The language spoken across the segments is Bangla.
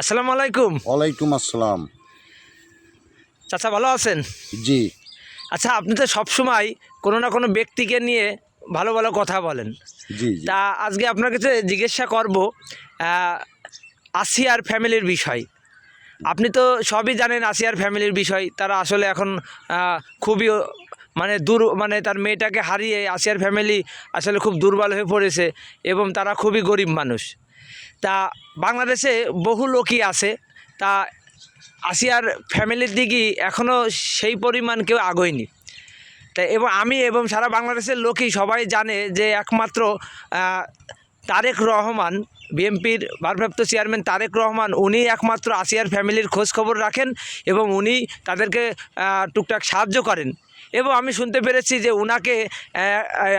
আসসালামু আলাইকুম। ওয়ালাইকুম আসসালাম। চাচা ভালো আছেন? জি। আচ্ছা আপনি তো সবসময় কোনো না কোনো ব্যক্তিকে নিয়ে ভালো ভালো কথা বলেন। জি তা আজকে আপনার কাছে জিজ্ঞাসা করব আসিয়ার ফ্যামিলির বিষয়। আপনি তো সবই জানেন আসিয়ার ফ্যামিলির বিষয়। তারা আসলে এখন খুবই মানে দূর মানে তার মেয়েটাকে হারিয়ে আসিয়ার ফ্যামিলি আসলে খুব দুর্বল হয়ে পড়েছে এবং তারা খুবই গরিব মানুষ। তা বাংলাদেশে বহু লোকই আছে। তা আসিয়ার ফ্যামিলির দিকেই এখনও সেই পরিমাণ কেউ আgoয়নি তা এবং আমি এবং সারা বাংলাদেশের লোকই সবাই জানে যে একমাত্র তারেক রহমান, বিএনপির ভারপ্রাপ্ত চেয়ারম্যান তারেক রহমান উনি একমাত্র আসিয়ার ফ্যামিলির খোঁজ খবর রাখেন এবং উনি তাদেরকে টুকটাক সাহায্য করেন। এবং আমি শুনতে পেরেছি যে উনাকে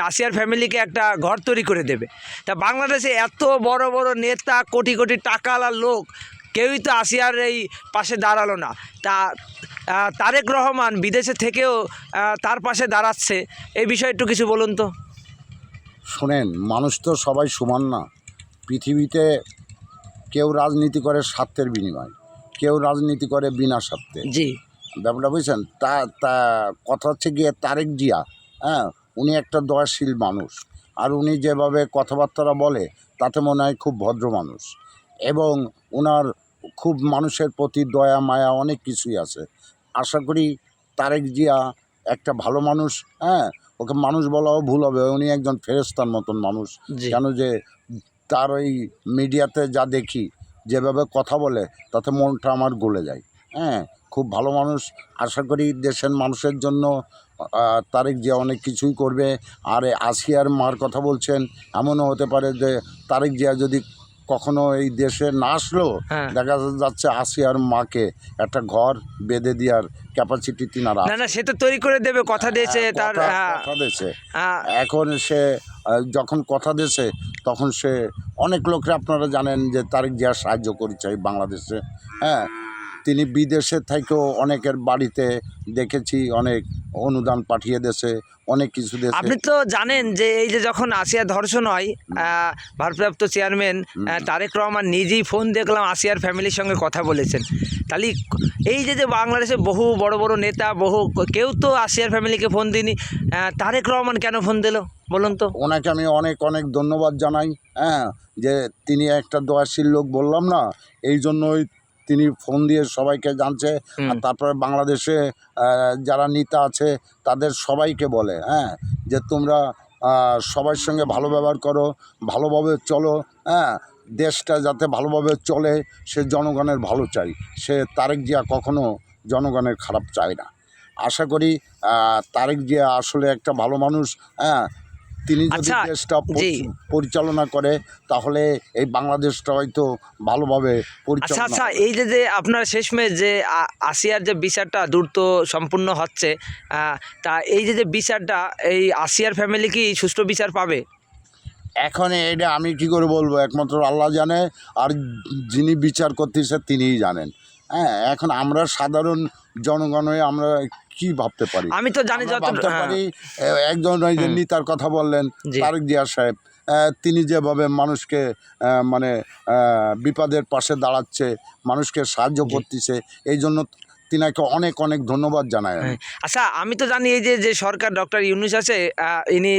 আসিয়ার ফ্যামিলিকে একটা ঘর তৈরি করে দেবে। তা বাংলাদেশে এত বড় বড় নেতা কোটি কোটি টাকাওয়ালা লোক কেউই তো আসিয়ার এই পাশে দাঁড়াল না। তা তারেক রহমান বিদেশে থেকেও তার পাশে দাঁড়াচ্ছে। এই বিষয়ে একটু কিছু বলুন তো। শোনেন মানুষ তো সবাই সমান না। পৃথিবীতে কেউ রাজনীতি করে স্বার্থের বিনিময় কেউ রাজনীতি করে বিনা স্বার্থে। জি। ব্যাপারটা বুঝছেন? তা তা কথা হচ্ছে গিয়ে তারেক জিয়া হ্যাঁ উনি একটা দয়াশীল মানুষ। আর উনি যেভাবে কথাবার্তা বলে তাতে মনে হয় খুব ভদ্র মানুষ। এবং ওনার খুব মানুষের প্রতি দয়া মায়া অনেক কিছুই আছে। আশা করি তারেক জিয়া একটা ভালো মানুষ হ্যাঁ ওকে মানুষ বলাও ভুল হবে। উনি একজন ফেরেস্তার মতন মানুষ। কেন যে তার ওই মিডিয়াতে যা দেখি যেভাবে কথা বলে তাতে মনটা আমার গলে যায়। হ্যাঁ খুব ভালো মানুষ। আশা করি দেশের মানুষের জন্য তারেক জিয়া অনেক কিছুই করবে। আর আসিয়ার মার কথা বলছেন এমনও হতে পারে যে তারেক জিয়া যদি কখনো এই দেশে না আসলো হ্যাঁ। দেখা যাচ্ছে আসিয়ার মাকে একটা ঘর বেঁধে দেওয়ার ক্যাপাসিটি তিনারা না না সে তো তৈরি করে দেবে কথা দিয়েছে হ্যাঁ, তার কথা- দিয়েছে। এখন সে যখন কথা দিয়েছে তখন সে অনেক লোকরা আপনারা জানেন যে তারেক জিয়া সাহায্য করেছে এই বাংলাদেশে হ্যাঁ। তিনি বিদেশে থেকেও অনেকের বাড়িতে দেখেছি অনেক অনুদান পাঠিয়ে দেশে অনেক কিছু আপনি তো জানেন যে এই যে যখন আসিয়া ধর্ষণ হয় ভারপ্রাপ্ত চেয়ারম্যান তারেক রহমান নিজেই ফোন দেখলাম আসিয়ার ফ্যামিলির সঙ্গে কথা বলেছেন। তাহলে এই যে যে বাংলাদেশে বহু বড় বড় নেতা বহু কেউ তো আসিয়ার ফ্যামিলিকে ফোন দিনি তারেক রহমান কেন ফোন দিল? বলুন তো। ওনাকে আমি অনেক অনেক ধন্যবাদ জানাই হ্যাঁ যে তিনি একটা দয়াশীল লোক বললাম না এই জন্যই তিনি ফোন দিয়ে সবাইকে জানছে আর তারপরে বাংলাদেশে যারা নেতা আছে তাদের সবাইকে বলে হ্যাঁ যে তোমরা সবার সঙ্গে ভালো ব্যবহার করো ভালোভাবে চলো হ্যাঁ দেশটা যাতে ভালোভাবে চলে সে জনগণের ভালো চাই। সে তারেক জিয়া কখনো জনগণের খারাপ চায় না। আশা করি তারেক জিয়া আসলে একটা ভালো মানুষ হ্যাঁ তিনি যদি আচ্ছা, দেশটা। পরিচালনা করে তাহলে এই বাংলাদেশটা হয়তো ভালোভাবে আচ্ছা পরিচালনা আচ্ছা এই যে যে আপনার শেষমেশ যে আসিয়ার যে বিচারটা দ্রুত সম্পূর্ণ হচ্ছে তা এই যে যে বিচারটা এই আসিয়ার ফ্যামিলি কি সুষ্ঠু বিচার পাবে? এখন এটা আমি কি করে বলব? একমাত্র আল্লাহ জানে আর যিনি বিচার করতেছে তিনিই জানেন। হ্যাঁ এখন আমরা সাধারণ জনগণে আমরা কি ভাবতে পারি আমি তো জানি যত ভাবতে হ্যাঁ। পারি এ, একজন নেতার কথা বললেন। তারেক জিয়া সাহেব তিনি যেভাবে মানুষকে মানে বিপদের পাশে দাঁড়াচ্ছে মানুষকে সাহায্য করতেছে এই জন্য তিনাকে অনেক অনেক ধন্যবাদ জানাই আমি। হ্যাঁ। আচ্ছা আমি তো জানি এই যে যে সরকার ডক্টর ইউনুস আছে আহ, ইনি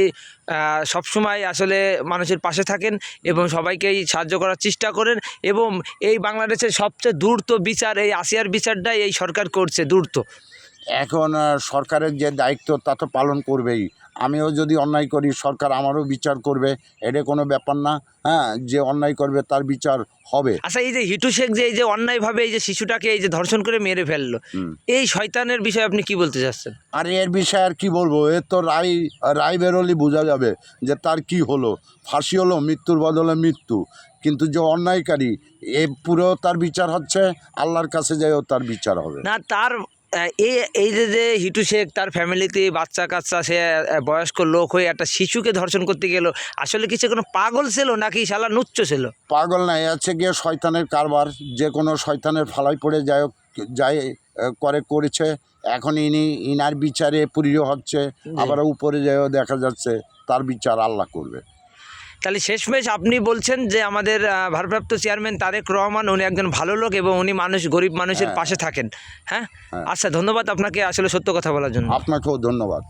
আহ, সবসময় আসলে মানুষের পাশে থাকেন এবং সবাইকেই সাহায্য করার চেষ্টা করেন এবং এই বাংলাদেশের সবচেয়ে দ্রুত বিচার এই আসিয়ার বিচারটাই এই সরকার করছে দ্রুত। এখন আহ, সরকারের যে দায়িত্ব তা তো পালন করবেই। আমিও যদি অন্যায় করি সরকার আমারও বিচার করবে এটা কোনো ব্যাপার না হ্যাঁ যে অন্যায় করবে তার বিচার হবে। আচ্ছা এই যে হিটু শেখ যে এই যে অন্যায়ভাবে এই যে শিশুটাকে এই যে ধর্ষণ করে মেরে ফেলল এই শয়তানের বিষয়ে আপনি কি বলতে চাচ্ছেন? আর এর বিষয়ে আর কি বলব? এ তো রায় রায় বেরোলি বোঝা যাবে যে তার কি হলো। ফাঁসি হলো মৃত্যুর বদলে মৃত্যু। কিন্তু যে অন্যায়কারী এ পুরো তার বিচার হচ্ছে আল্লাহর কাছে যাইও তার বিচার হবে। না তার এই এই যে যে হিটু শেখ তার ফ্যামিলিতে বাচ্চা কাচ্চা সে বয়স্ক লোক হয়ে একটা শিশুকে ধর্ষণ করতে গেল আসলে কি সে কোনো পাগল ছিল নাকি শালা নুচ্চ ছিল? পাগল নাই আছে গিয়ে শয়তানের কারবার যে কোনো শয়তানের ফালাই পড়ে যায় যায় আহ, করে করেছে এখন ইনি ইনার বিচারে পুরিও হচ্ছে আবার উপরে যায়ও দেখা যাচ্ছে তার বিচার আল্লাহ করবে। তাহলে শেষমেশ আপনি বলছেন যে আমাদের ভারপ্রাপ্ত চেয়ারম্যান তারেক রহমান উনি একজন ভালো লোক এবং উনি মানুষ গরিব মানুষের হ্যাঁ। পাশে থাকেন হ্যাঁ হ্যাঁ। আচ্ছা ধন্যবাদ আপনাকে আসলে সত্য কথা বলার জন্য আপনাকেও ধন্যবাদ